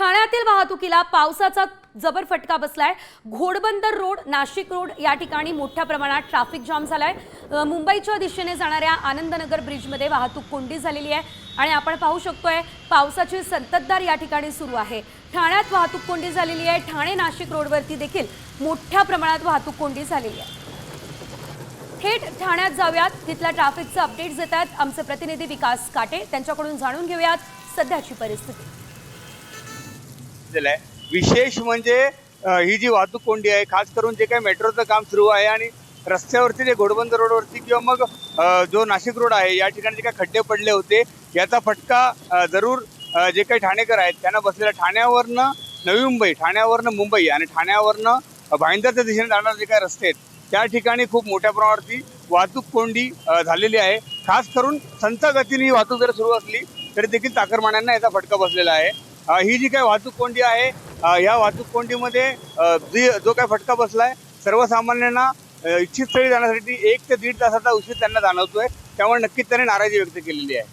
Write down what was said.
ठाण्यातील वाहतुकीला पावसाचा जबर फटका बसलाय. घोडबंदर रोड नाशिक रोड या ठिकाणी मोठ्या प्रमाणात ट्रॅफिक जाम झालाय. मुंबईच्या दिशेने जाणाऱ्या आनंदनगर ब्रिजमध्ये वाहतूक कोंडी झालेली आहे आणि आपण पाहू शकतोय पावसाची संततधार या ठिकाणी सुरू आहे. ठाण्यात वाहतूक कोंडी झालेली आहे. ठाणे नाशिक रोडवरती देखील मोठ्या प्रमाणात वाहतूक कोंडी झालेली आहे. थेट ठाण्यात जाऊयात. तिथल्या ट्रॅफिकचं अपडेट्स देत आहेत आमचे प्रतिनिधी विकास काटे. त्यांच्याकडून जाणून घेऊयात सध्याची परिस्थिती. दिलेलं आहे. विशेष म्हणजे ही जी वाहतूक कोंडी आहे खास करून जे काही मेट्रोचं काम सुरू आहे आणि रस्त्यावरती जे घोडबंद रोडवरती किंवा मग जो नाशिक रोड आहे या ठिकाणी जे काही खड्डे पडले होते याचा फटका जरूर जे काही ठाणेकर आहेत त्यांना बसलेल्या ठाण्यावरनं नवी मुंबई ठाण्यावरनं मुंबई आणि ठाण्यावरनं भाईंदरच्या दिशेने जाणारे जे काही रस्ते आहेत त्या ठिकाणी खूप मोठ्या प्रमाणावरती वाहतूक कोंडी झालेली आहे. खास करून संथ गतीने ही वाहतूक जर सुरू असली तरी देखील चाकरमान्यांना याचा फटका बसलेला आहे. ही जी काही वाहतूक कोंडी आहे या वाहतूक कोंडीमध्ये जी जो काही फटका बसलाय सर्वसामान्यांना इच्छितस्थळी इच्छित स्थळी जाण्यासाठी एक ते दीड तासाचा उशीर त्यांना जाणवतोय. त्यामुळे नक्कीच त्यांनी नाराजी व्यक्त केलेली आहे.